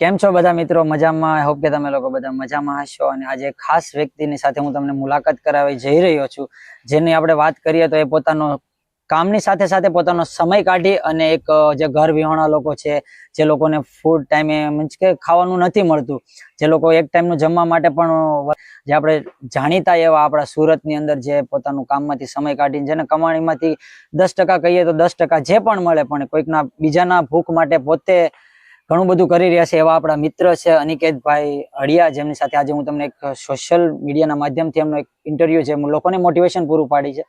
કેમ છો બધા મિત્રો? મજામાં? હોપ કે તમે લોકો બધા મજામાં હશો. અને આજે ખાસ વ્યક્તિની સાથે હું તમને મુલાકાત કરાવી જઈ રહ્યો છું. જેની આપણે વાત કરીએ તો એ પોતાનો કામની સાથે સાથે પોતાનો સમય કાઢી અને એક જે ઘર વિહોણા લોકો છે, જે લોકોને ફૂડ ટાઈમે મીન્સ કે ખાવાનું નથી મળતું. જે લોકો એક ટાઈમનું જમવા માટે પણ જે આપણે જાણીતા એવા આપણા સુરતની અંદર જે પોતાનું કામમાંથી સમય કાઢીને જેને કમાણીમાંથી દસ કહીએ તો દસ જે પણ મળે, પણ કોઈકના બીજાના ભૂખ માટે પોતે ઘણું બધું કરી રહ્યા છે એવા આપણા મિત્ર છે અનિકેતભાઈ હળિયા જેમની સાથે આજે હું તમને એક સોશિયલ મીડિયાના માધ્યમથી એમનો એક ઇન્ટરવ્યુ છે. લોકોને મોટિવેશન પૂરું પાડી છે.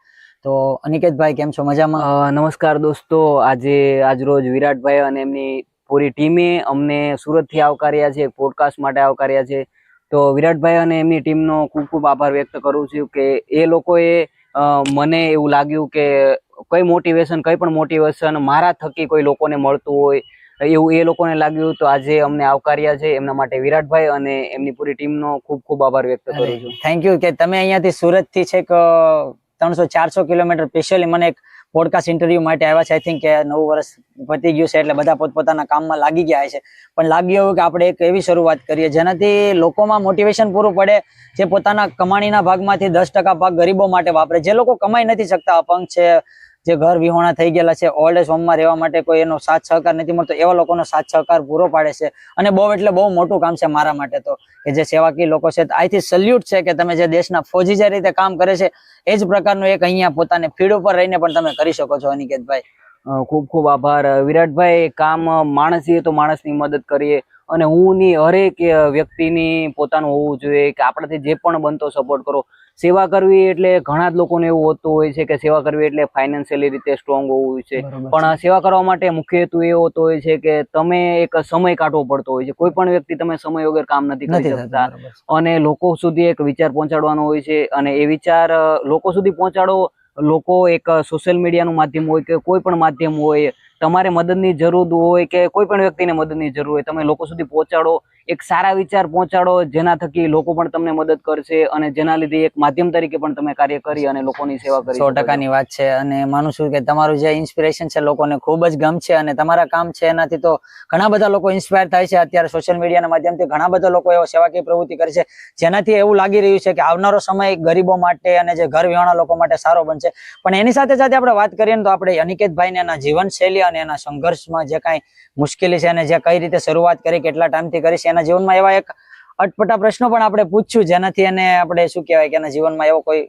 તો અનિકેતભાઈ, કેમ છો? મજામાં? નમસ્કાર દોસ્તો. આજે આજરોજ વિરાટભાઈ અને એમની પૂરી ટીમે અમને સુરતથી આવકાર્યા છે પોડકાસ્ટ માટે આવકાર્યા છે. તો વિરાટભાઈ અને એમની ટીમનો ખૂબ ખૂબ આભાર વ્યક્ત કરું છું કે એ લોકોએ મને એવું લાગ્યું કે કઈ મોટિવેશન કઈ પણ મોટિવેશન મારા થકી કોઈ લોકોને મળતું હોય એવું એ લોકોને લાગ્યું તો આજે અમને આવકાર્યા છે એમના માટે વિરાટભાઈ અને એમની પૂરી ટીમનો ખૂબ ખૂબ આભાર વ્યક્ત કરું છું. થેન્ક યુ કે તમે અહીંયાથી સુરતથી છેક ત્રણસો ચારસો કિલોમીટર સ્પેશિયલી મને એક પોડકાસ્ટ ઇન્ટરવ્યુ માટે આવ્યા છે. આઈ થિંક કે નવું વર્ષ પતી ગયું છે એટલે બધા પોતપોતાના કામમાં લાગી ગયા છે. પણ લાગ્યું એવું કે આપણે એક એવી શરૂઆત કરીએ જેનાથી લોકોમાં મોટિવેશન પૂરું પડે જે પોતાના કમાણીના ભાગમાંથી દસ ટકા ભાગ ગરીબો માટે વાપરે. જે લોકો કમાઈ નથી શકતા અપંગ છે જે ઘર વિહોણા થઈ ગયેલા છે ઓલ્ડ એજ હોમમાં રહેવા માટે કોઈ એનો સાથ સહકાર નથી મળતો, એવા લોકોનો સાથ સહકાર પૂરો પાડે છે. અને બહુ એટલે બહુ મોટું કામ છે મારા માટે તો, કે જે સેવાકી લોકો છે આઈથી સલ્યુટ છે કે તમે જે દેશના ફોજી જે રીતે કામ કરે છે, એ જ પ્રકારનું એક અહીંયા પોતાને ફીડ ઉપર રહીને પણ તમે કરી શકો છો, અનિકેતભાઈ. ખૂબ ખૂબ આભાર. વિરાટભાઈ, કામ માણસીએ માણસ તો માણસની મદદ કરીએ અને હું ની હરેક વ્યક્તિની પોતાનું હોવું જોઈએ કે આપણાથી જે પણ બનતો સપોર્ટ કરો. સેવા કરવી એટલે ઘણા જ લોકોને એવું હોતું હોય છે કે સેવા કરવી એટલે ફાઇનાન્શિયલી રીતે સ્ટ્રોંગ હોવું છે. પણ સેવા કરવા માટે મુખ્ય હેતુ એ હોતો હોય છે કે તમે એક સમય કાઢવો પડતો હોય છે. કોઈ પણ વ્યક્તિ તમે સમય વગર કામ નથી કરી શકતા. અને લોકો સુધી એક વિચાર પહોંચાડવાનો હોય છે અને એ વિચાર લોકો સુધી પહોંચાડો લોકો એક સોશિયલ મીડિયાનું માધ્યમ હોય કે કોઈ પણ માધ્યમ હોય તમારે મદદની જરૂર હોય કે કોઈ પણ વ્યક્તિને મદદની જરૂર હોય તમે લોકો સુધી પહોંચાડો એક સારા વિચાર પહોંચાડો જેના થકી લોકો પણ તમને મદદ કરશે અને જેના લીધે એક માધ્યમ તરીકે પણ તમે કાર્ય કરી અને લોકોની સેવા કરી સો ટકાની વાત છે અને માનું છું કે તમારું જે ઇન્સ્પિરેશન છે લોકોને ખૂબ જ ગમશે અને તમારા કામ છે એનાથી તો ઘણા બધા લોકો ઇન્સ્પાયર થાય છે. અત્યારે સોશિયલ મીડિયાના માધ્યમથી ઘણા બધા લોકો એવો સેવાકીય પ્રવૃત્તિ કરે છે. જેનાથી એવું લાગી રહ્યું છે કે આવનારો સમય ગરીબો માટે અને જે ઘર વિહોણા લોકો માટે સારો બનશે. પણ એની સાથે સાથે આપણે વાત કરીએ ને તો આપણે અનિકેતભાઈને એના જીવનશૈલી અને એના સંઘર્ષમાં જે કાંઈ મુશ્કેલી છે અને જે કઈ રીતે શરૂઆત કરી, કેટલા ટાઈમથી કરી છે, એના જીવનમાં એવા એક અટપટા પ્રશ્નો પણ આપણે પૂછ્યું, જેનાથી એને આપણે શું કહેવાય કે એના જીવનમાં એવો કોઈ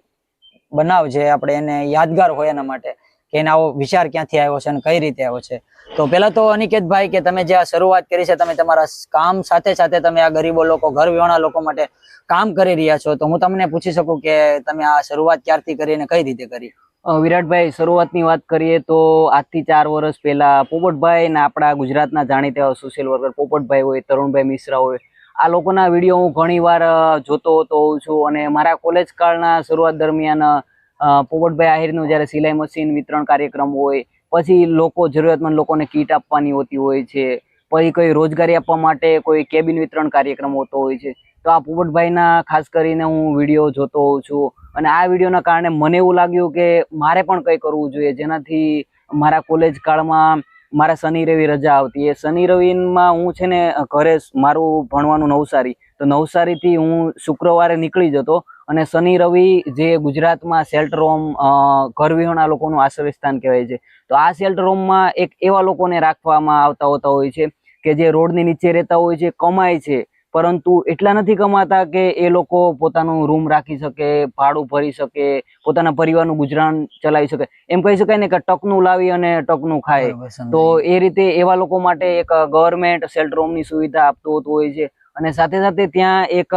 બનાવ છે આપણે એને યાદગાર હોય એના માટે, કે એને આવો વિચાર ક્યાંથી આવ્યો છે અને કઈ રીતે આવ્યો છે. તો પેલા તો અનિકેતભાઈ, કે તમે જે આ શરૂઆત કરી છે, તમે તમારા કામ સાથે સાથે તમે આ ગરીબો લોકો ઘર વિહોણા લોકો માટે કામ કરી રહ્યા છો, તો હું તમને પૂછી શકું કે તમે આ શરૂઆત ક્યારથી કરી અને કઈ રીતે કરી? વિરાટભાઈ, શરૂઆતની વાત કરીએ તો આજથી ચાર વર્ષ પહેલા પોપટભાઈ ને આપણા ગુજરાતના જાણીતા સોશિયલ વર્કર પોપટભાઈ હોય, તરુણભાઈ મિશ્રા હોય, આ લોકોના વીડિયો હું ઘણી વાર જોતો હોતો હોઉં છું અને મારા કોલેજ કાળના શરૂઆત દરમિયાન પોપટભાઈ આહિરનું જ્યારે સિલાઈ મશીન વિતરણ કાર્યક્રમ હોય, પછી લોકો જરૂરિયાતમંદ લોકોને કીટ આપવાની હોતી હોય છે પછી કોઈ રોજગારી આપવા માટે કોઈ કેબિન વિતરણ કાર્યક્રમ હોતો હોય છે. તો આ પોપટભાઈના ખાસ કરીને હું વીડિયો જોતો હોઉં છું. અને આ વિડીયોના કારણે મને એવું લાગ્યું કે મારે પણ કંઈ કરવું જોઈએ. જેનાથી મારા કોલેજ કાળમાં મારા શનિ રવિ રજા આવતી. એ શનિ રવિમાં હું છે ને ઘરે મારું ભણવાનું નવસારી. તો નવસારીથી હું શુક્રવારે નીકળી જતો. અને શનિ રવિ જે ગુજરાતમાં શેલ્ટર હોમ ઘરવિહોણા લોકોનું આશ્રય સ્થાન કહેવાય છે. તો આ શેલ્ટર હોમમાં એક એવા લોકોને રાખવામાં આવતા હોતા હોય છે. કે જે રોડની નીચે રહેતા હોય છે કમાય છે. પરંતુ એટલા નથી કમાતા કે એ લોકો પોતાનું રૂમ રાખી શકે ભાડું ભરી શકે પોતાના પરિવારનું ગુજરાન ચલાવી શકે. એમ કહી શકાય ને કે ટકનું લાવી અને ટકનું ખાય. તો એ રીતે એવા લોકો માટે એક ગવર્મેન્ટ શેલ્ટર હોમની સુવિધા આપતું હોતું હોય છે. અને સાથે સાથે ત્યાં એક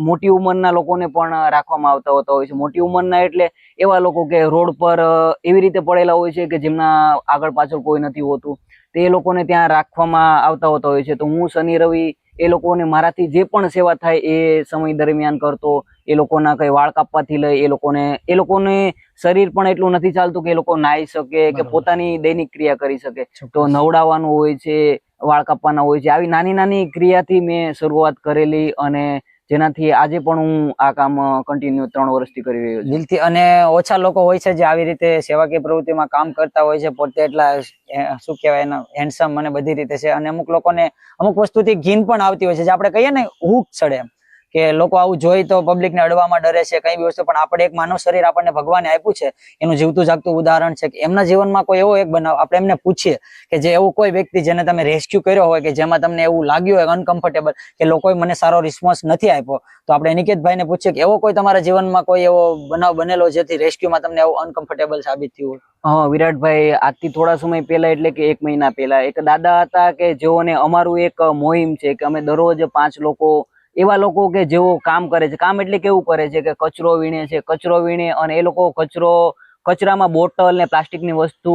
મોટી ઉંમરના લોકોને પણ રાખવામાં આવતા હોતા હોય છે. મોટી ઉંમરના એટલે એવા લોકો કે રોડ પર એવી રીતે પડેલા હોય છે કે જેમના આગળ પાછળ કોઈ નથી હોતું. તે લોકોને ત્યાં રાખવામાં આવતા હોતા હોય છે. તો હું શનિ રવિ એ લોકોને મારાથી જે પણ સેવા થાય એ સમય દરમિયાન કરતો એ લોકોના કંઈ વાળ કાપવાથી લઈ એ લોકોને એ લોકોને શરીર પણ એટલું નથી ચાલતું કે એ લોકો નાહી શકે કે પોતાની દૈનિક ક્રિયા કરી શકે. તો નવડાવવાનું હોય છે વાળ કાપવાના હોય છે. આવી નાની નાની ક્રિયાથી મેં શરૂઆત કરેલી અને જેનાથી આજે પણ હું આ કામ કન્ટિન્યુ ત્રણ વર્ષથી કરી રહ્યો છું. દિલથી અને ઓછા લોકો હોય છે જે આવી રીતે સેવાકીય પ્રવૃત્તિમાં કામ કરતા હોય છે, પોતે એટલા શું કહેવાય, એના હેન્ડસમ અને બધી રીતે છે. અને અમુક લોકોને અમુક વસ્તુથી ઘીન પણ આવતી હોય છે, જે આપણે કહીએ ને હુક ચડે એમ. કે લોકો આવું જોઈ તો પબ્લિક ને અડવામાં ડરે છે, કઈ બી વસ્તુ. પણ આપણે એક માનવ શરીર આપણને ભગવાને આપ્યું છે, એનું જીવતું જાગતું ઉદાહરણ છે કે એમના જીવનમાં કોઈ એવો એક બનાવ, આપણે એમને પૂછીએ કે જે એવું કોઈ વ્યક્તિ જેને તમે રેસ્ક્યુ કર્યો હોય કે જેમાં તમને એવું લાગ્યું હોય અનકમ્ફર્ટેબલ કે લોકોએ મને સારો રિસ્પોન્સ નથી આપ્યો, તો આપણે નિકેતભાઈને પૂછીએ કે એવો કોઈ તમારા જીવનમાં કોઈ એવો બનાવ બનેલો જેથી રેસ્ક્યુમાં તમને એવું અનકમ્ફર્ટેબલ સાબિત થયું હોય? હા, વિરાટભાઈ, આજથી થોડા સમય પહેલા એટલે કે એક મહિના પહેલા એક દાદા હતા કે જેઓને અમારું એક મોહિમ છે કે અમે દરરોજ પાંચ લોકો એવા લોકો કે જેઓ કામ કરે છે. કામ એટલે કેવું કરે છે કે કચરો વીણે છે. કચરો વીણે અને એ લોકો કચરો કચરામાં બોટલ ને પ્લાસ્ટિકની વસ્તુ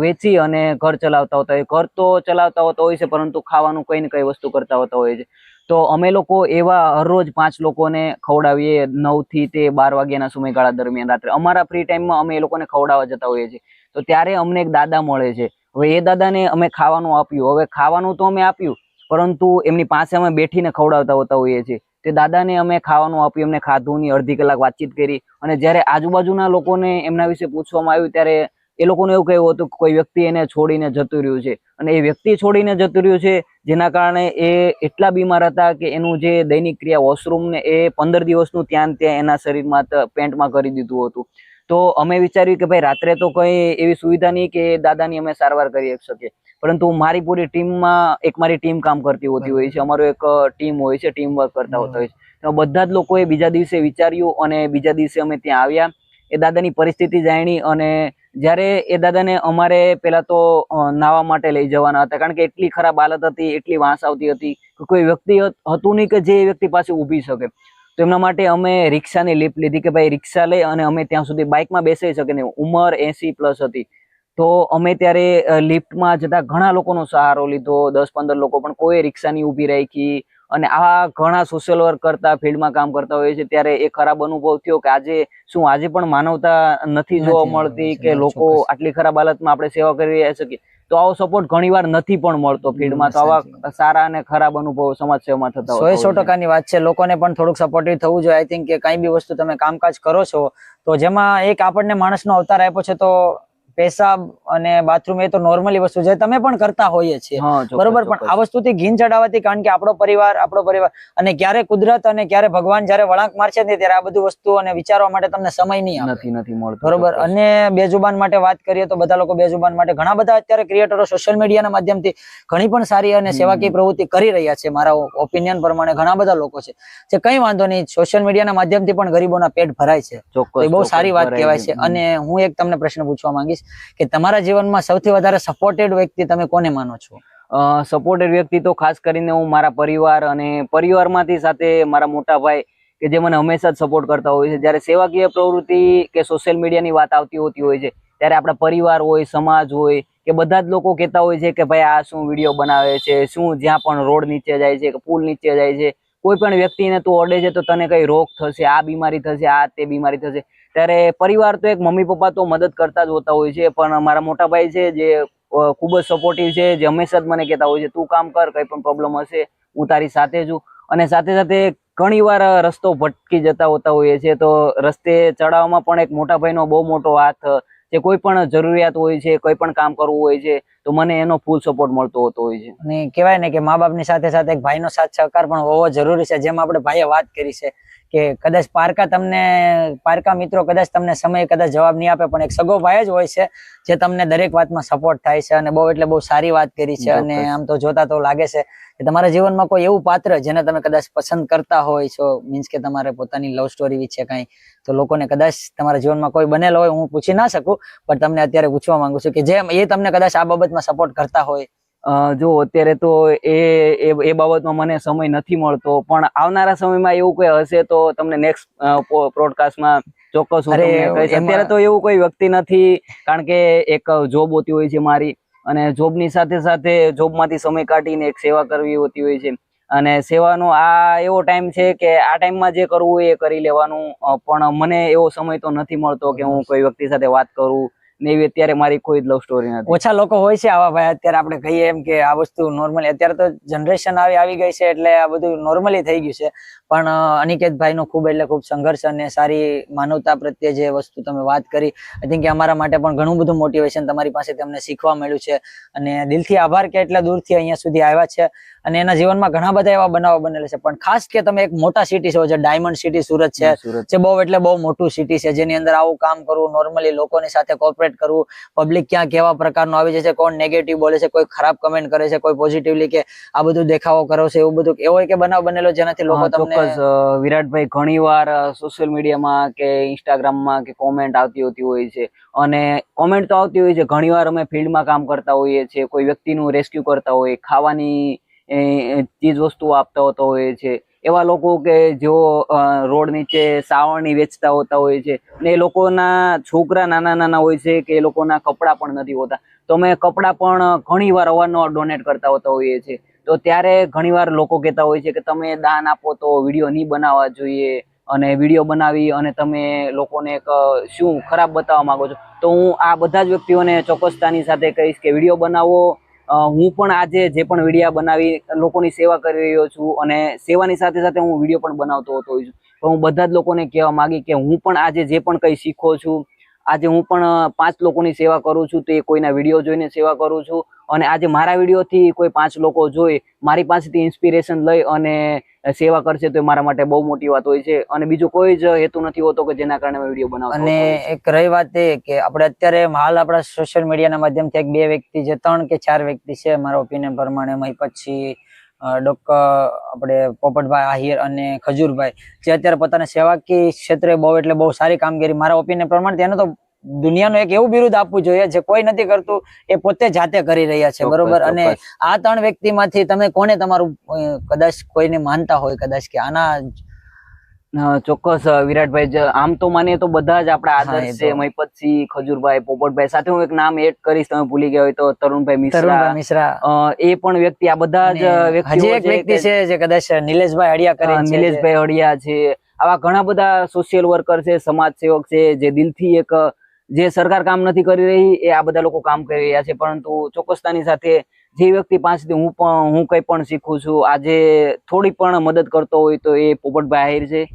વેચી અને ઘર ચલાવતા હોતા હોય. ઘર તો ચલાવતા હોતા હોય છે, પરંતુ ખાવાનું કઈ ને કઈ વસ્તુ કરતા હોતા હોય છે. તો અમે લોકો એવા હરરોજ પાંચ લોકોને ખવડાવીએ નવથી તે બાર વાગ્યાના સમયગાળા દરમિયાન રાત્રે. અમારા ફ્રી ટાઈમમાં અમે એ લોકોને ખવડાવવા જતા હોઈએ છીએ. તો ત્યારે અમને એક દાદા મળે છે. હવે એ દાદાને અમે ખાવાનું આપ્યું. હવે ખાવાનું તો અમે આપ્યું. પરંતુ એમની પાસે અમે બેઠીને ખવડાવતા હોતા હોઈએ છીએ. તે દાદાને અમે ખાવાનું આપ્યું એમને ખાધું ની અડધી કલાક વાતચીત કરી અને જ્યારે આજુબાજુના લોકોને એમના વિશે પૂછવામાં આવ્યું ત્યારે એ લોકોને એવું કહેવું હતું કે કોઈ વ્યક્તિ એને છોડીને જતું રહ્યું છે. અને એ વ્યક્તિ છોડીને જતું રહ્યું છે, જેના કારણે એ એટલા બીમાર હતા કે એનું જે દૈનિક ક્રિયા વોશરૂમ ને એ પંદર દિવસનું ત્યાં ત્યાં એના શરીરમાં પેન્ટમાં કરી દીધું હતું. તો અમે વિચાર્યું કે ભાઈ રાત્રે તો કંઈ એવી સુવિધા નહીં કે દાદાની અમે સારવાર કરી શકીએ. પરંતુ મારી પૂરી ટીમમાં એક મારી ટીમ કામ કરતી હોતી હોય છે. અમારો એક ટીમ હોય છે ટીમ વર્ક કરતા હોતા હોય છે. તો બધા જ લોકોએ બીજા દિવસે વિચાર્યું અને બીજા દિવસે અમે ત્યાં આવ્યા. એ દાદાની પરિસ્થિતિ જાણી અને જ્યારે એ દાદાને અમારે પહેલાં તો નાવા માટે લઈ જવાના હતા. કારણ કે એટલી ખરાબ હાલત હતી એટલી વાંસ આવતી હતી કે કોઈ વ્યક્તિ હતું નહીં કે જે વ્યક્તિ પાસે ઊભી શકે. તો એમના માટે અમે રિક્ષાની લિફ્ટ લીધી કે ભાઈ રિક્ષા લઈ અને અમે ત્યાં સુધી બાઇકમાં બેસાઈ શકે નહીં ઉંમર એસી પ્લસ હતી. તો અમે ત્યારે લિફ્ટમાં જતા ઘણા લોકોનો સહારો લીધો. દસ પંદર લોકો પણ કોઈ રિક્ષાની ઊભી રાખી અને આ ઘણા સોશિયલ વર્ક કરતા ફિલ્ડમાં કામ કરતા હોય છે. ત્યારે એ ખરાબ અનુભવ થયો કે આજે શું આજે પણ માનવતા નથી જોવા મળતી મળતી, કે લોકો આટલી ખરાબ હાલતમાં આપણે સેવા કરી રહ્યા શકીએ તો આવો સપોર્ટ ઘણીવાર નથી પણ મળતો ફિલ્ડમાં. તો આવા સારા અને ખરાબ અનુભવ સમાજ સેવામાં થતા હોય સો ટકાની વાત છે. લોકોને પણ થોડુંક સપોર્ટિવ થવું જોઈએ. આઈ થિંક કે કઈ બી વસ્તુ તમે કામકાજ કરો છો તો જેમાં એક આપણને માણસનો અવતાર આપ્યો છે તો પેશાબ અને બાથરૂમ એ તો નોર્મલી વસ્તુ છે તમે પણ કરતા હોઈએ છીએ. બરોબર? પણ. આ વસ્તુથી ઘીન ચડાવવાથી કારણ કે આપણો પરિવાર આપણો પરિવાર અને ક્યારે કુદરત અને ક્યારે ભગવાન જ્યારે વળાંક મારશે ને ત્યારે આ બધું વસ્તુ અને વિચારવા માટે તમને સમય નહીં નથી નથી મળતો બરોબર. અને બેજુબાન માટે વાત કરીએ તો બધા લોકો બેજુબાન માટે ઘણા બધા અત્યારે ક્રિએટરો સોશિયલ મીડિયાના માધ્યમથી ઘણી પણ સારી અને સેવાકીય પ્રવૃત્તિ કરી રહ્યા છે મારા ઓપિનિયન પ્રમાણે ઘણા બધા લોકો છે. જે કઈ વાંધો નહીં સોશિયલ મીડિયાના માધ્યમથી પણ ગરીબોના પેટ ભરાય છે. બહુ સારી વાત કહેવાય છે. અને હું એક તમને પ્રશ્ન પૂછવા માંગીશ. કે તમારા જીવનમાં સૌથી વધારે સપોર્ટેડ વ્યક્તિ તમે કોને માનો છો? સપોર્ટેડ વ્યક્તિ તો ખાસ કરીને હું મારા પરિવાર અને પરિવારમાંથી સાથે મારા મોટા ભાઈ કે જે મને હંમેશા જ સપોર્ટ કરતા હોય છે. જ્યારે સેવાકીય પ્રવૃત્તિ કે સોશિયલ મીડિયાની વાત આવતી હોતી હોય છે, ત્યારે આપણા પરિવાર હોય, સમાજ હોય કે બધા જ લોકો કહેતા હોય છે કે ભાઈ આ શું વીડિયો બનાવે છે, શું જ્યાં પણ રોડ નીચે જાય છે, કે પુલ નીચે જાય છે. કોઈ પણ વ્યક્તિને તું ઓડે છે તો તને કઈ રોગ થશે, આ બીમારી થશે, આ તે બીમારી થશે. ત્યારે પરિવાર તો એક મમ્મી પપ્પા તો મદદ કરતા જ હોતા હોય છે, પણ મારા મોટા ભાઈ છે જે ખૂબ જ સપોર્ટિવ છે, જે હંમેશા જ મને કહેતા હોય છે, તું કામ કર, કંઈ પણ પ્રોબ્લેમ હશે, હું તારી સાથે છું. અને સાથે સાથે ઘણી વાર રસ્તો ભટકી જતા હોતા હોઈએ છીએ. તો રસ્તે ચડાવવામાં પણ એક મોટા ભાઈનો બહુ મોટો હાથ જે કોઈ પણ જરૂરિયાત હોય છે, કોઈ પણ કામ કરવું હોય છે, તો મને એનો ફૂલ સપોર્ટ મળતો હોતો હોય છે. અને કહેવાય ને કે મા બાપની સાથે સાથે એક ભાઈનો સાથ સહકાર પણ હોવો જરૂરી છે, જેમ આપણે ભાઈએ વાત કરી છે કે કદાચ પારકા તમને પારકા મિત્રો કદાચ તમને સમય કદાચ જવાબ નહીં આપે પણ એક સગો ભાઈ જ હોય છે જે તમને દરેક વાતમાં સપોર્ટ થાય છે અને બહુ એટલે બહુ સારી વાત કરી છે અને આમ તો જોતા તો લાગે છે કે તમારા જીવનમાં કોઈ એવું પાત્ર જેને તમે કદાચ પસંદ કરતા હોય છો મીન્સ કે તમારે પોતાની લવ સ્ટોરી વિશે કઈ તો લોકોને કદાચ તમારા જીવનમાં કોઈ બનેલો હોય હું પૂછી ના શકું પણ તમને અત્યારે પૂછવા માંગુ છું કે જે એ તમને કદાચ આ બાબતમાં સપોર્ટ કરતા હોય જો અત્યારે તો એ એ બાબતમાં મને સમય નથી મળતો પણ આવનારા સમયમાં એવું કોઈ હશે તો તમને નેક્સ્ટ પ્રોડકાસ્ટમાં ચોક્કસ અરે, અત્યારે તો એવું કોઈ વ્યક્તિ નથી કારણ કે એક જોબ હોતી હોય છે મારી અને જોબની સાથે સાથે જોબમાંથી સમય કાઢીને એક સેવા કરવી હોતી હોય છે. અને સેવાનો આ એવો ટાઈમ છે કે આ ટાઈમમાં જે કરવું હોય એ કરી લેવાનું પણ મને એવો સમય તો નથી મળતો કે હું કોઈ વ્યક્તિ સાથે વાત કરું ને એવી અત્યારે મારી કોઈ લવ સ્ટોરી નથી. ઓછા લોકો હોય છે આવા ભાઈ. અત્યારે આપણે કહીએ એમ કે આ વસ્તુ નોર્મલી અત્યારે તો જનરેશન આવી આવી ગઈ છે એટલે આ બધું નોર્મલી થઈ ગયું છે. પણ અનિકેત ભાઈનો ખૂબ એટલે ખૂબ સંઘર્ષ અને સારી માનવતા પ્રત્યે જે વસ્તુ તમે વાત કરી આઈ થિંક અમારા માટે પણ ઘણું બધું મોટિવેશન તમારી પાસે તમને શીખવા મળ્યું છે. અને દિલથી આભાર કે એટલા દૂરથી અહીંયા સુધી આવ્યા છે. અને એના જીવનમાં ઘણા બધા એવા બનાવો બનેલા છે. પણ ખાસ કે તમે એક મોટા સિટી છો જે ડાયમંડ સિટી સુરત છે જે બહુ એટલે બહુ મોટું સિટી છે જેની અંદર આવું કામ કરવું નોર્મલી લોકોની સાથે કોર્પોરેટ કરવું પબ્લિક ક્યાં કેવા પ્રકારનું આવી જાય છે કોણ નેગેટિવ બોલે છે કોઈ ખરાબ કમેન્ટ કરે છે કોઈ પોઝિટિવલી કે આ બધું દેખાવો કરો છે એવું બધું એવો કે બનાવ બનેલો જેનાથી લોકો તમને વિરાટભાઈ ઘણી વાર સોશિયલ મીડિયામાં કે ઇન્સ્ટાગ્રામમાં કે કોમેન્ટ આવતી હોતી હોય છે. અને કોમેન્ટ તો આવતી હોય છે ઘણીવાર અમે ફિલ્ડમાં કામ કરતા હોઈએ છીએ કોઈ વ્યક્તિનું રેસ્ક્યુ કરતા હોય ખાવાની ચીજ વસ્તુઓ આપતા હોતા હોય છે. એવા લોકો કે જેઓ રોડ નીચે સાવરણી વેચતા હોતા હોય છે. અને એ લોકોના છોકરા નાના નાના હોય છે કે એ લોકોના કપડાં પણ નથી હોતા. તો અમે કપડાં પણ ઘણીવાર અવારનવાર ડોનેટ કરતા હોતા હોઈએ છીએ. તો ત્યારે ઘણીવાર લોકો કહેતા હોય છે કે તમે દાન આપો તો વીડિયો નહીં બનાવવા જોઈએ અને વીડિયો બનાવી અને તમે લોકોને એક શું ખરાબ બતાવવા માગો છો. તો હું આ બધા જ વ્યક્તિઓને ચોક્કસતાની સાથે કહીશ કે વીડિયો બનાવો હું પણ આજે જે પણ વિડીયા બનાવી લોકોની સેવા કરી રહ્યો છું અને સેવાની સાથે સાથે હું વીડિયો પણ બનાવતો હોતો છું. હું બધા જ લોકોને કહેવા માંગી કે હું પણ આજે જે પણ કંઈ શીખો છું આજે હું પણ પાંચ લોકોની સેવા કરું છું તો એ કોઈના વીડિયો જોઈને સેવા કરું છું. અને આજે મારા વિડીયોથી કોઈ પાંચ લોકો જોઈ મારી પાસેથી ઇન્સ્પિરેશન લઈ અને સેવા કરશે તો એ મારા માટે બહુ મોટી વાત હોય છે. અને બીજો કોઈ જ હેતુ નથી હોતો કે જેના કારણે વીડિયો બનાવ અને એક રહી વાત એ કે આપણે અત્યારે હાલ આપણા સોશિયલ મીડિયાના માધ્યમથી એક બે વ્યક્તિ છે ત્રણ કે ચાર વ્યક્તિ છે મારા ઓપિનિયન પ્રમાણે. પછી ડોક્ટર આપણે પોપટભાઈ આહિર અને ખજૂરભાઈ જે અત્યારે પોતાના સેવાકીય ક્ષેત્રે બહુ એટલે બહુ સારી કામગીરી મારા ઓપિનિયન પ્રમાણે તેને તો દુનિયાનું એક એવું બિરુદ આપવું જોઈએ જે કોઈ નથી કરતું એ પોતે જાતે કરી રહ્યા છે બરોબર? અને આ ત્રણ વ્યક્તિમાંથી તમે કોને તમારું કદાચ કોઈને માનતા હોય કદાચ કે આના ચોક્કસ વિરાટભાઈ આમ તો માને તો બધા જ આપણા આદર્શ છે. મહિપતસિંહ ખજૂરભાઈ પોપટભાઈ. સાથે હું એક નામ એડ કરીશ તમે ભૂલી ગયા હોય તો તરુણભાઈ મિશ્રા. મિશ્રા. એ પણ વ્યક્તિ આ બધા જ એક વ્યક્તિ છે જે કદાચ નિલેશભાઈ હડિયા જે- નિલેશભાઈ હળિયા છે. આવા ઘણા બધા સોશિયલ વર્કર છે સમાજ સેવક છે જે દિલથી એક જે સરકાર કામ નથી કરી રહી એ આ બધા લોકો કામ કરી રહ્યા છે. પરંતુ ચોક્કસતાની સાથે જે વ્યક્તિ પાસેથી હું પણ હું કંઈ પણ શીખું છું આજે થોડી પણ મદદ કરતો હોય તો એ પોપટભાઈ આહિર છે.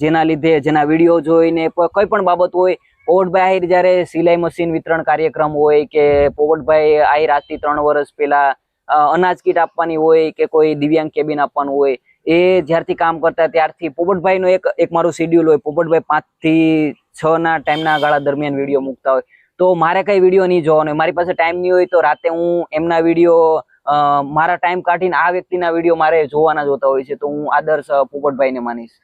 જેના લીધે, જેના વીડિયો જોઈને કોઈ પણ બાબત હોય, પોવટભાઈ આહિર જ્યારે સિલાઈ મશીન વિતરણ કાર્યક્રમ હોય કે પોવટભાઈ આહિર આજથી ત્રણ વર્ષ પહેલા અનાજ કીટ આપવાની હોય કે કોઈ દિવ્યાંગ કેબિન આપવાનું હોય, એ જ્યારથી કામ કરતા ત્યારથી પોપટભાઈનો એક એક મારું શેડ્યુલ હોય. પોપટભાઈ પાંચથી છના ટાઈમના ગાળા દરમિયાન વીડિયો મૂકતા હોય. તો મારે કઈ વીડિયો નહીં જોવાનો મારી પાસે ટાઈમ નહીં હોય તો રાતે હું એમના વીડિયો મારા ટાઈમ કાઢીને આ વ્યક્તિના વીડિયો મારે જોવાના જોતા હોય છે. તો હું આદર્શ પોપટભાઈને માનીશ.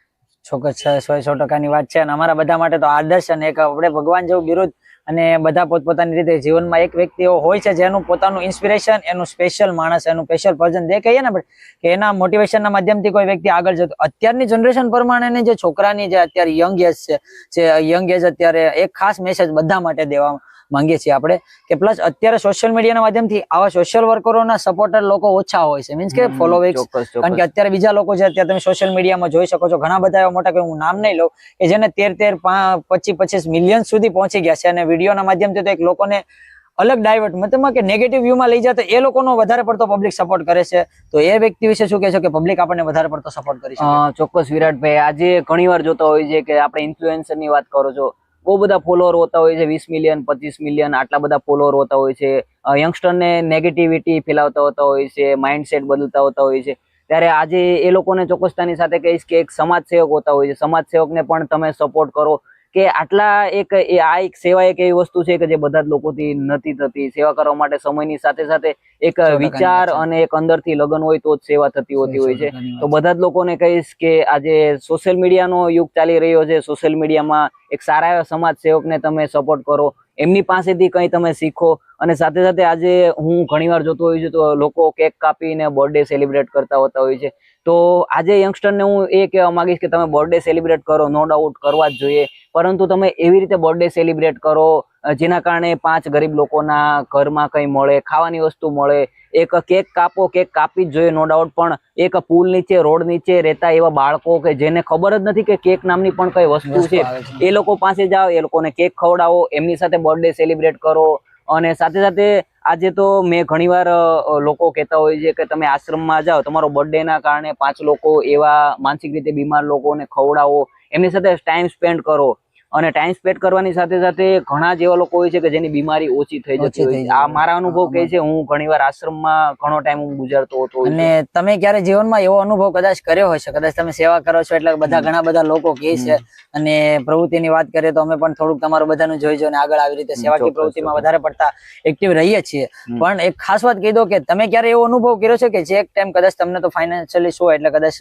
ચોક્કસ સો સો ટકાની વાત છે. અને અમારા બધા માટે તો આદર્શ અને એક આપણે ભગવાન જેવું બિરુદ અને બધા પોતપોતાની રીતે જીવનમાં એક વ્યક્તિ એવો હોય છે જેનું પોતાનું ઇન્સ્પિરેશન એનું સ્પેશિયલ માણસ, એનું સ્પેશિયલ પર્સન જે કહીએ ને કે એના મોટિવેશનના માધ્યમથી કોઈ વ્યક્તિ આગળ જતો અત્યારની જનરેશન પ્રમાણેની જે છોકરાની જે અત્યારે યંગ એજ છે, જે યંગ એજ અત્યારે એક ખાસ મેસેજ બધા માટે દેવા માંગીએ છીએ આપણે કે પ્લસ અત્યારે સોશિયલ મીડિયાના માધ્યમથી આવા સોશિયલ વર્કરોના સપોર્ટર લોકો ઓછા હોય છે. મીન્સ કે ફોલોવિંગ કારણ કે અત્યારે બીજા લોકો છે અત્યારે તમે સોશિયલ મીડિયામાં જોઈ શકો છો. ઘણા બધા એવા મોટા કે હું નામ નહીં લઉં કે જેને તેર તેર પચીસ પચીસ મિલિયન સુધી પહોંચી ગયા છે અને વિડીયોના માધ્યમથી તો એક લોકોને અલગ ડાયવર્ટ મતલબમાં કે નેગેટિવ વ્યૂમાં લઈ જાય તો એ લોકોનો વધારે પડતો પબ્લિક સપોર્ટ કરે છે. તો એ વ્યક્તિ વિશે શું કહેશો કે પબ્લિક આપણને વધારે પડતો સપોર્ટ કરી છે ચોક્કસ વિરાટભાઈ આજે ઘણી વાર જોતા હોય છે કે આપણે ઇન્ફ્લુએન્સરની વાત કરો છો. બહુ બધા ફોલોઅર હોતા હોય છે, વીસ મિલિયન પચીસ મિલિયન આટલા બધા ફોલોઅર હોતા હોય છે. યંગસ્ટરને નેગેટિવિટી ફેલાવતા હોતા હોય છે માઇન્ડસેટ બદલતા હોતા હોય છે. ત્યારે આજે એ લોકોને ચોક્કસતાની સાથે કહીશ કે એક સમાજ સેવક હોતા હોય છે. સમાજ સેવકને પણ તમે સપોર્ટ કરો. કે આટલા એક આ એક સેવા એક એવી વસ્તુ છે કે જે બધા જ લોકોથી નથી થતી. સેવા કરવા માટે સમયની સાથે સાથે એક વિચાર અને એક અંદરથી લગન હોય તો જ સેવા થતી હોતી હોય છે. તો બધા જ લોકોને કહીશ કે આજે સોશિયલ મીડિયાનો યુગ ચાલી રહ્યો છે. સોશિયલ મીડિયામાં એક સારા એવા સમાજ સેવકને તમે સપોર્ટ કરો. એમની પાસેથી કંઈ તમે શીખો. અને સાથે સાથે આજે હું ઘણીવાર જોતો હોઉં છું તો લોકો કેક કાપીને બર્થડે સેલિબ્રેટ કરતા હોતા હોય છે. તો આજે યંગસ્ટરને હું એ કહેવા માંગીશ કે તમે બર્થડે સેલિબ્રેટ કરો નો ડાઉટ કરવા જ જોઈએ. પરંતુ તમે એવી રીતે બર્થડે સેલિબ્રેટ કરો, જેના કારણે પાંચ ગરીબ લોકોના ઘરમાં કંઈ મળે, ખાવાની વસ્તુ મળે એક કેક કાપો કેક કાપી જ જોઈએ નો ડાઉટ પણ એક પુલ નીચે રોડ નીચે રહેતા એવા બાળકો કે જેને ખબર જ નથી કે કેક નામની પણ કઈ વસ્તુ છે એ લોકો પાસે જાઓ એ લોકોને કેક ખવડાવો એમની સાથે બર્થડે સેલિબ્રેટ કરો. અને સાથે સાથે આજે તો મેં ઘણીવાર લોકો કહેતા હોય છે કે તમે આશ્રમમાં જાઓ તમારો બર્થડેના કારણે પાંચ લોકો એવા માનસિક રીતે બીમાર લોકોને ખવડાવો એમની સાથે ટાઈમ સ્પેન્ડ કરો. અને ટાઈમ સ્પેન્ડ કરવાની સાથે સાથે ઘણા જેવા લોકો હોય છે કે જેની બીમારી ઓછી થઈ જતી હોય છે. આ મારા અનુભવ કહે છે હું ઘણીવાર આશ્રમમાં ઘણો ટાઈમ હું ગુજારતો હતો અને તમે ક્યારે જીવનમાં એવો અનુભવ કદાચ કર્યો હશે કદાચ તમે સેવા કરો છો એટલે બધા ઘણા બધા લોકો કહે છે અને પ્રવૃત્તિની વાત કરીએ તો અમે પણ થોડુંક તમારું બધાનું જોઈજો અને આગળ આવી રીતે સેવા સેવાકીય પ્રવૃત્તિમાં વધારે પડતા એક્ટિવ રહીએ છીએ. પણ એક ખાસ વાત કહી દો કે તમે ક્યારે એવો અનુભવ કર્યો છે કે જે એક ટાઈમ કદાચ તમને તો ફાઇનાન્શિયલી શું એટલે કદાચ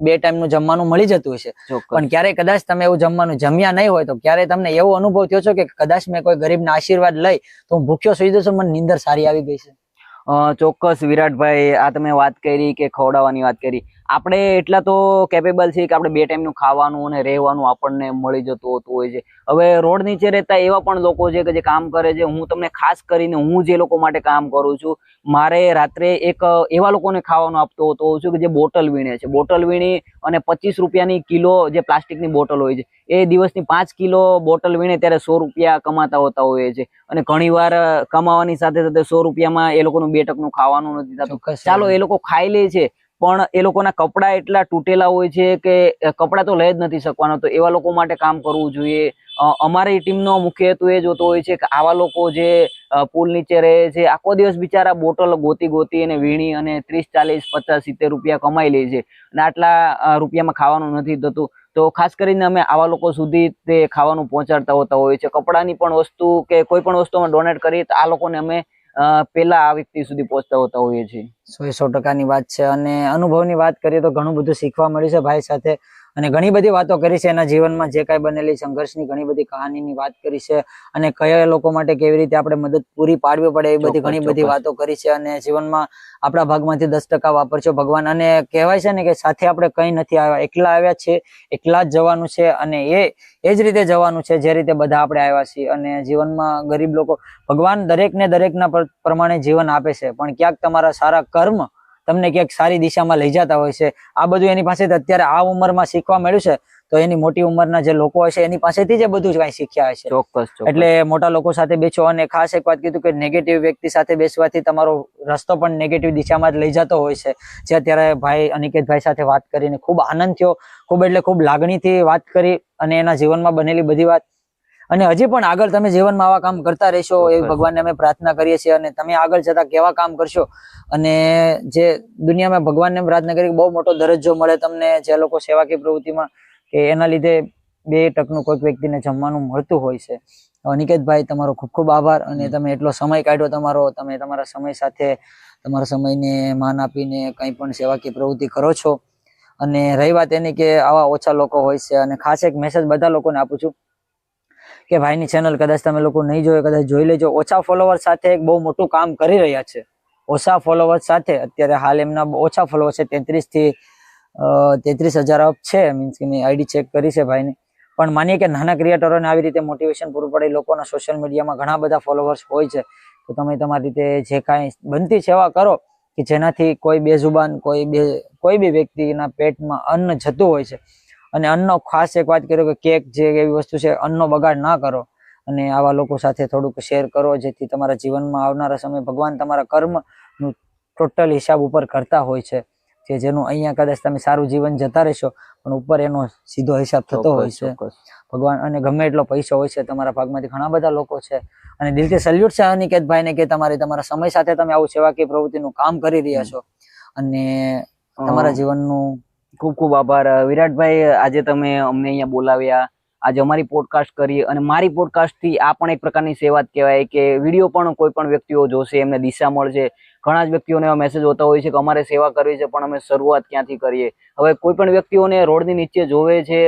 બે ટાઈમનું જમવાનું મળી જતું હશે. પણ ક્યારેય કદાચ તમે એવું જમવાનું જમ્યા નહીં હોય તો ક્યારે તમને એવો અનુભવ થયો છે કે કદાચ મેં કોઈ ગરીબના આશીર્વાદ લઈ તો હું ભૂખ્યો સુઈ જશું મને નીંદર સારી આવી ગઈ છે? ચોક્કસ વિરાટભાઈ આ તમે વાત કરી કે ખવડાવવાની વાત કરી. આપણે એટલા તો કેપેબલ છીએ કે આપણે બે ટાઈમનું ખાવાનું અને રહેવાનું આપણને મળી જતું હોતું હોય છે. હવે રોડ નીચે રહેતા એવા પણ લોકો છે કે જે કામ કરે છે. હું તમને ખાસ કરીને હું જે લોકો માટે કામ કરું છું મારે રાત્રે એક એવા લોકોને ખાવાનું આપતો હોતો હોઉં છું કે જે બોટલ વીણે છે. બોટલ વીણી અને પચીસ રૂપિયાની કિલો જે પ્લાસ્ટિકની બોટલ હોય છે એ દિવસની પાંચ કિલો બોટલ વીણે ત્યારે સો રૂપિયા કમાતા હોતા હોય છે. અને ઘણીવાર કમાવાની સાથે સાથે સો રૂપિયામાં એ લોકોનું બેઠકનું ખાવાનું નથી થતું. ચાલો એ લોકો ખાઈ લે છે પણ એ લોકોના કપડાં એટલા તૂટેલા હોય છે કે કપડાં તો લઈ જ નથી શકવાના. તો એવા લોકો માટે કામ કરવું જોઈએ. અમારી ટીમનો મુખ્ય હેતુ એ જ હોતો હોય છે કે આવા લોકો જે પુલ નીચે રહે છે, આખો દિવસ બિચારા બોટલ ગોતી ગોતી અને વીણી અને ત્રીસ, ચાલીસ, પચાસ, સિત્તેર રૂપિયા કમાઈ લે છે અને આટલા રૂપિયામાં ખાવાનું નથી થતું. તો ખાસ કરીને અમે આવા લોકો સુધી તે ખાવાનું પહોંચાડતા હોતા હોય છે. કપડાની પણ વસ્તુ કે કોઈ પણ વસ્તુ અમે ડોનેટ કરીએ તો આ લોકોને અમે પેલા આ વ્યક્તિ સુધી પહોંચતા હોતા હોઈએ છીએ. સો સો ટકાની વાત છે અને અનુભવની વાત કરીએ તો ઘણું બધું શીખવા મળ્યું છે. ભાઈ સાથે અને ઘણી બધી વાતો કરી છે એના જીવનમાં જે કાંઈ બનેલી સંઘર્ષની ઘણી બધી કહાનીની વાત કરી છે અને કયા લોકો માટે કેવી રીતે આપણે મદદ પૂરી પાડવી પડે એ બધી ઘણી બધી વાતો કરી છે અને જીવનમાં આપણા ભાગમાંથી દસ ટકા વાપરશો ભગવાન. અને કહેવાય છે ને કે સાથે આપણે કંઈ નથી આવ્યા. એકલા આવ્યા છે એકલા જ જવાનું છે અને એ એ જ રીતે જવાનું છે જે રીતે બધા આપણે આવ્યા છીએ. અને જીવનમાં ગરીબ લોકો ભગવાન દરેકને દરેકના પર- પ્રમાણે જીવન આપે છે. પણ ક્યાંક તમારા સારા કર્મ તમને ક્યાંક સારી દિશામાં લઈ જતા હોય છે. આ બધું એની પાસેથી અત્યારે આ ઉંમરમાં શીખવા મળ્યું છે. તો એની મોટી ઉંમરના જે લોકો હોય છે એની પાસેથી જ બધું જ કાંઈ શીખ્યા હશે ચોક્કસ ચોક્કસ. એટલે મોટા લોકો સાથે બેસો અને ખાસ એક વાત કીધું કે નેગેટિવ વ્યક્તિ સાથે બેસવાથી તમારો રસ્તો પણ નેગેટિવ દિશામાં જ લઈ જતો હોય છે. જે અત્યારે ભાઈ અનિકેતભાઈ સાથે વાત કરીને ખૂબ આનંદ થયો. ખૂબ એટલે ખૂબ લાગણીથી વાત કરી અને એના જીવનમાં બનેલી બધી વાત અને હજી પણ આગળ તમે જીવનમાં આવા કામ કરતા રહેશો એ ભગવાનને અમે પ્રાર્થના કરીએ છીએ અને તમે આગળ જતા કેવા કામ કરશો. અને જે દુનિયામાં ભગવાનને પ્રાર્થના કરી બહુ મોટો દરજ્જો મળે તમને જે લોકો સેવાકીય પ્રવૃત્તિમાં કે એના લીધે બે ટકનું કોઈક વ્યક્તિને જમવાનું મળતું હોય છે. તો અનિકેતભાઈ તમારો ખૂબ ખૂબ આભાર અને તમે એટલો સમય કાઢ્યો તમારો તમે તમારા સમય સાથે તમારા સમયને માન આપીને કંઈ પણ સેવાકીય પ્રવૃત્તિ કરો છો. અને રહી વાત એની કે આવા ઓછા લોકો હોય છે અને ખાસ એક મેસેજ બધા લોકોને આપું છું. કે ભાઈની ચેનલ કદાચ તમે લોકો નહીં જોયો, કદાચ જોઈ લેજો. ઓછા ફોલોવર સાથે એક બહુ મોટું કામ કરી રહ્યા છે. ઓછા ફોલોવર સાથે, અત્યારે હાલ એમના ઓછા ફોલોવર છે, તેત્રીસથી તેત્રીસ હજાર અપ છે મીન્સ કે આઈડી ચેક કરી છે ભાઈની. પણ માનીએ કે નાના ક્રિએટરોને આવી રીતે મોટિવેશન પૂરું પડે લોકોના સોશિયલ મીડિયામાં ઘણા બધા ફોલોવર્સ હોય છે. તો તમે તમારી રીતે જે કાંઈ બનતી સેવા કરો, કે જેનાથી કોઈ બેઝુબાન, કોઈ બે, કોઈ બી વ્યક્તિના પેટમાં અન્ન જતું હોય છે અને અન્નનો ખાસ એક વાત કર્યો કે કેક જે એવી વસ્તુ છે અન્નનો બગાડ ના કરો. અને આવા લોકો સાથે થોડુંક શેર કરો જેથી તમારા જીવનમાં આવનારા સમય ભગવાન તમારા કર્મનું ટોટલ હિસાબ ઉપર કરતા હોય છે. કે જેનું અહીંયા કદાચ તમે સારું જીવન જતા રહેશો પણ ઉપર એનો સીધો હિસાબ થતો હોય છે. ભગવાન અને ગમે એટલો પૈસો હોય છે તમારા ભાગમાંથી ઘણા બધા લોકો છે. અને દિલથી સલ્યુટ છે અનિકેત ભાઈને કે તમારે તમારા સમય સાથે તમે આવું સેવાકીય પ્રવૃત્તિનું કામ કરી રહ્યા છો. અને તમારા જીવનનું ખૂબ ખૂબ આભાર. વિરાટભાઈ, આજે તમે અમને અહીંયા બોલાવ્યા. આજે અમારી પોડકાસ્ટ કરી અને મારી પોડકાસ્ટથી આ પણ એક પ્રકારની સેવા જ કહેવાય કે વીડિયો પણ કોઈ પણ વ્યક્તિઓ જોશે, એમને દિશા મળશે. ઘણા જ વ્યક્તિઓને એવા મેસેજ હોતા હોય છે કે અમારે સેવા કરવી છે, પણ અમે શરૂઆત ક્યાંથી કરીએ? હવે કોઈ પણ વ્યક્તિઓને રોડની નીચે જોવે છે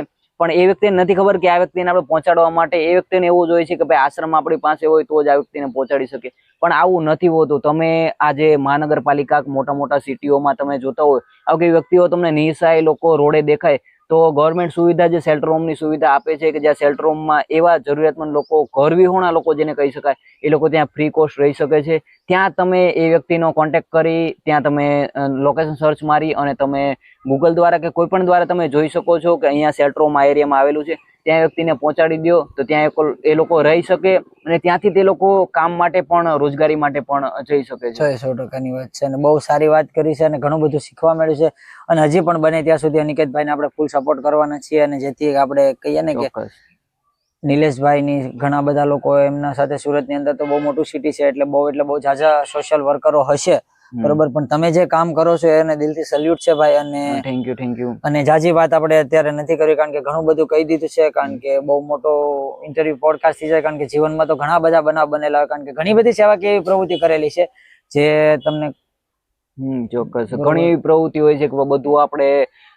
પણ એ વ્યક્તિને નથી ખબર કે આ વ્યક્તિને આપણે પહોંચાડવા માટે એ વ્યક્તિને એવું જોઈએ છે કે ભાઈ આશ્રમ આપણી પાસે હોય તો જ આ વ્યક્તિને પહોંચાડી શકે. પણ આવું નથી હોતું. તમે આજે મહાનગરપાલિકા મોટા મોટા સિટીઓમાં તમે જોતા હોય, આવી વ્યક્તિઓ તમને નિસહાય લોકો રોડે દેખાય તો ગવર્મેન્ટ સુવિધા જે શેલ્ટર હોમની સુવિધા આપે છે કે જ્યાં શેલ્ટર હોમમાં એવા જરૂરિયાતમંદ લોકો, ઘર વિહોણા લોકો જેને કહી શકાય, એ લોકો ત્યાં ફ્રી કોસ્ટ રહી શકે છે. ત્યાં તમે એ વ્યક્તિનો કોન્ટેક્ટ કરી, ત્યાં તમે લોકેશન સર્ચ મારી અને તમે ગૂગલ દ્વારા કે કોઈ પણ દ્વારા તમે જોઈ શકો છો કે અહીંયા શેલ્ટર હોમ આ એરિયામાં આવેલું છે. ત્યાં વ્યક્તિને પહોંચાડી દો તો ત્યાં એ એ લોકો રહી શકે અને ત્યાંથી તે લોકો કામ માટે પણ રોજગારી માટે પણ જઈ શકે છે. સો ટકાની વાત છે અને બહુ સારી વાત કરી છે અને ઘણું બધું શીખવા મળ્યું છે. અને હજી પણ બને ત્યાં સુધી અનિકેતભાઈને આપણે ફૂલ સપોર્ટ કરવાના છીએ અને જેથી આપણે કહીએ ને કે નિલેશભાઈની ઘણા બધા લોકો એમના સાથે સુરતની અંદર તો બહુ મોટું સિટી છે એટલે બહુ એટલે બહુ ઝાઝા સોશિયલ વર્કરો હશે. બરોબર? પણ તમે જે કામ કરો છો એને દિલથી સલ્યુટ છે ભાઈ અને થેન્ક યુ થેન્ક યુ અને જાજી વાત આપણે અત્યારે નથી કરી કારણ કે ઘણું બધું કહી દીધું છે કારણ કે બહુ મોટો ઇન્ટરવ્યુ પોડકાસ્ટ થઈ જાય કારણ કે જીવનમાં તો ઘણા બધા બનાવ બનેલા કારણ કે ઘણી બધી સેવાકીય કેવી પ્રવૃત્તિ કરેલી છે જે તમને હમ ચોક્કસ. ઘણી એવી પ્રવૃત્તિ હોય છે કે બધું આપણે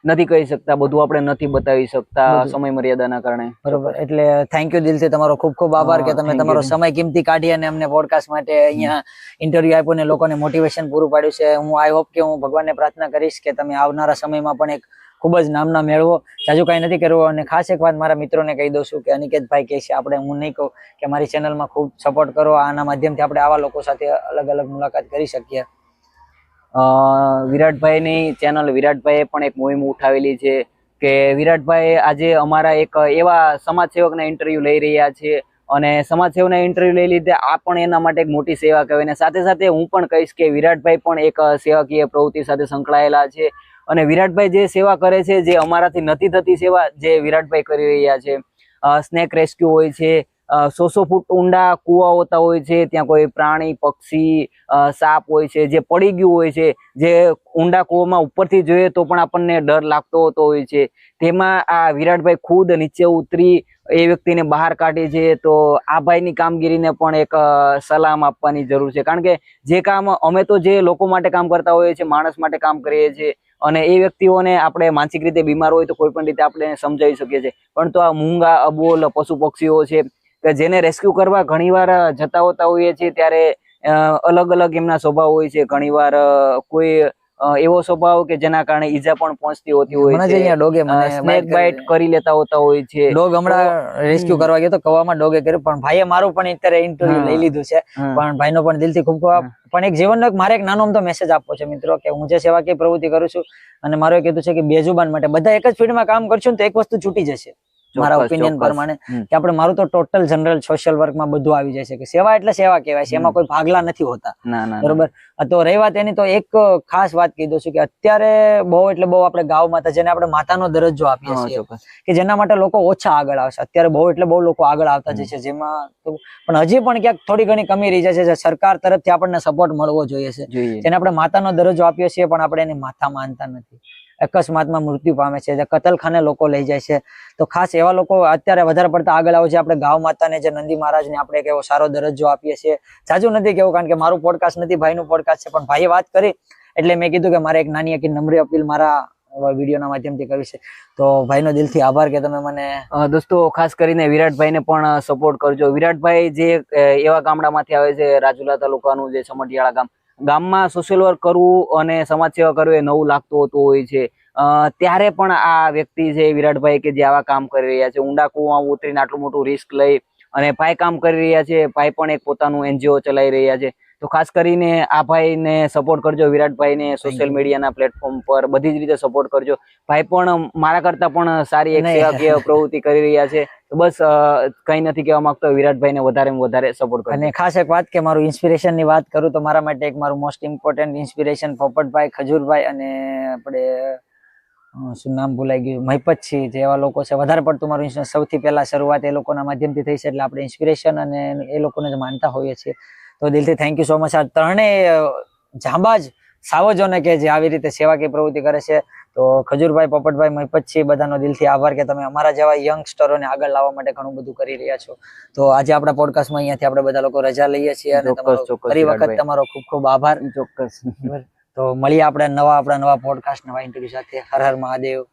નથી કહી શકતા બધું આપણે નથી બતાવી શકતા. સમય મર્યાદાના કારણે. બરોબર. એટલે થેન્ક યુ દિલથી તમારો ખૂબ ખૂબ આભાર કે તમે તમારો સમય કિંમતી કાઢી અને અમને પોડકાસ્ટ માટે અહીંયા ઇન્ટરવ્યુ આપ્યો અને લોકોને મોટિવેશન પૂરું પાડ્યું છે. હું આઈ હોપ કે હું ભગવાનને પ્રાર્થના કરીશ કે તમે આવનારા સમયમાં પણ એક ખૂબ જ નામના મેળવો. જાજુ કાંઈ નથી કરવું અને ખાસ એક વાત મારા મિત્રોને કહી દઉં છું કે અનિકેતભાઈ કહે છે આપણે હું નહીં કહું કે મારી ચેનલમાં ખૂબ સપોર્ટ કરો. આના માધ્યમથી આપણે આવા લોકો સાથે અલગ અલગ મુલાકાત કરી શકીએ. વિરાટભાઈની ચેનલ વિરાટભાઈએ પણ એક મોહિમ ઉઠાવેલી છે કે વિરાટભાઈ આજે અમારા એક એવા સમાજ સેવકના ઇન્ટરવ્યુ લઈ રહ્યા છે અને સમાજ ઇન્ટરવ્યૂ લઈ લીધે આ પણ એના માટે એક મોટી સેવા કહેવાય અને સાથે સાથે હું પણ કહીશ કે વિરાટભાઈ પણ એક સેવાકીય પ્રવૃત્તિ સાથે સંકળાયેલા છે અને વિરાટભાઈ જે સેવા કરે છે, જે અમારાથી નથી થતી સેવા જે વિરાટભાઈ કરી રહ્યા છે સ્નેક રેસ્ક્યુ હોય છે સો સો ફૂટ ઊંડા કૂવા હોતા હોય છે, ત્યાં કોઈ પ્રાણી, પક્ષી સાપ હોય છે, જે પડી ગયું હોય છે, જે ઊંડા કૂવામાં ઉપરથી જોઈએ તો પણ આપણને ડર લાગતો હોતો હોય છે. તેમાં આ વિરાટભાઈ ખુદ નીચે ઉતરી એ વ્યક્તિને બહાર કાઢે છે, તો આ ભાઈની કામગીરીને પણ એક સલામ આપવાની જરૂર છે. કારણ કે જે કામ અમે તો જે લોકો માટે કામ કરતા હોઈએ છીએ, માણસ માટે કામ કરીએ છીએ, અને એ વ્યક્તિઓને આપણે માનસિક રીતે બીમાર હોય તો કોઈ પણ રીતે આપણે સમજાવી શકીએ છીએ. પણ તો આ મૂંગા અબોલ પશુ પક્ષીઓ છે કે જેને રેસ્ક્યુ કરવા ઘણીવાર જતા હોતા હોઈએ છીએ ત્યારે અલગ અલગ એમના સ્વભાવ હોય છે. ઘણીવાર કોઈ એવો સ્વભાવ કે જેના કારણે ઈજા પણ પહોંચતી હોતી હોય છે. ડોગે સ્નેક બાઇટ કરી લેતા હોતા હોય છે. ડોગ હમણાં રેસ્ક્યુ કરવા ગયો તો કવામાં ડોગે કર્યું પણ ભાઈએ મારું પણ અત્યારે ઇન્ટરવ્યુ લઈ લીધું છે. પણ ભાઈનો પણ દિલથી ખૂબ ખૂબ પણ એક જીવનનો એક મારે એક નાનો અમતો મેસેજ આપવો છે મિત્રો કે હું જે સેવાકીય પ્રવૃત્તિ કરું છું અને મારે કીધું છે કે બેજુબાન માટે બધા એક જ ફિલ્ડમાં કામ કરશું ને તો એક વસ્તુ છૂટી જશે. મારા ઓપિનિયન પ્રમાણે કે આપણે મારું તો ટોટલ જનરલ સોશિયલ વર્કમાં બધું આવી જાય છે કે સેવા એટલે સેવા કહેવાય છે. એમાં કોઈ ભાગલા નથી હોતા. બરોબર? તો રહી વાત એની તો એક ખાસ વાત કહી દઉં છું કે અત્યારે બહુ એટલે બહુ આપણે ગાવ માતા જેને આપણે માતાનો દરજ્જો આપીએ છીએ કે જેના માટે લોકો ઓછા આગળ આવશે. અત્યારે બહુ એટલે બહુ લોકો આગળ આવતા જાય છે જેમાં પણ હજી પણ ક્યાંક થોડી ઘણી કમી રહી જાય છે સરકાર તરફથી આપણને સપોર્ટ મળવો જોઈએ છે. જેને આપણે માતાનો દરજ્જો આપીએ છીએ પણ આપણે એની માતા માનતા નથી. અકસ્માતમાં મૃત્યુ પામે છે, જે કતલખાને લોકો લઈ જાય છે. તો ખાસ એવા લોકો અત્યારે વધારે પડતા આગળ આવે છે. આપણે ગાવ માતાને જે નંદી મહારાજને આપણે એક એવો સારો દરજ્જો આપીએ છીએ. જાજુ નથી કેવું, કારણ કે મારું પોડકાસ્ટ નથી, ભાઈનું પોડકાસ્ટ છે. પણ ભાઈએ વાત કરી, એટલે મેં કીધું કે મારે એક નાની એક નમ્ર અપીલ મારા વિડીયોના માધ્યમથી કરી છે. તો ભાઈનો દિલથી આભાર કે તમે મને દોસ્તો, ખાસ કરીને વિરાટભાઈને પણ સપોર્ટ કરજો. વિરાટભાઈ જે એવા ગામડામાંથી આવે છે, રાજુલા તાલુકાનું જે સમઢિયાળા ગામ ગામમાં સોશિયલ વર્ક કરવું અને સમાજ સેવા કરવું એ નવું લાગતું હોતું હોય છે. ત્યારે પણ આ વ્યક્તિ છે વિરાટભાઈ કે જે આવા કામ કરી રહ્યા છે. ઊંડા કૂવામાં ઉતરીને આટલું મોટું રિસ્ક લઈ અને ભાઈ કામ કરી રહ્યા છે. ભાઈ પણ એક પોતાનું એનજીઓ ચલાવી રહ્યા છે. તો ખાસ કરીને આ ભાઈને સપોર્ટ કરજો વિરાટભાઈને સોશિયલ મીડિયાના પ્લેટફોર્મ પર બધી જ રીતે સપોર્ટ કરજો. ભાઈ પણ મારા કરતા પણ સારી એક. સેવાકીય પ્રવૃત્તિ કરી રહ્યા છે. તો બસ કઈ નથી કહેવા માંગતો. વિરાટભાઈને વધારે વધારે સપોર્ટ કરો અને ખાસ એક વાત કે મારું ઇન્સ્પિરેશનની વાત કરું તો મારા માટે એક મારું most important inspiration Popatbhai, Khajurbhai અને આપણે શું નામ ભૂલાઈ ગયું? મહિપતસિંહ જેવા લોકો છે. વધારે પડતું મારું ઇન્સ્પિરેશન સૌથી પહેલા શરૂઆત એ લોકોના માધ્યમથી થઈ છે એટલે આપણે ઇન્સ્પિરેશન અને એ લોકોને માનતા હોઈએ છીએ. તો દિલથી થેન્ક યુ સો મચ આ ત્રણેય જાંબાજ સાવજોને કે જે આવી રીતે સેવાકીય પ્રવૃત્તિ કરે છે. તો ખજૂરભાઈ પોપટભાઈ મહિપતસિંહ બધાનો દિલથી આભાર કે તમે અમારા જેવા યંગસ્ટરોને આગળ લાવવા માટે ઘણું બધું કરી રહ્યા છો. તો આજે આપણા પોડકાસ્ટમાં અહીંયાથી આપણે બધા લોકો રજા લઈએ છીએ અને ફરી વખત તમારો ખૂબ ખૂબ આભાર. ચોક્કસ. તો મળીએ આપણે નવા આપણા નવા પોડકાસ્ટ નવા ઇન્ટરવ્યુ સાથે. હર હર મહાદેવ.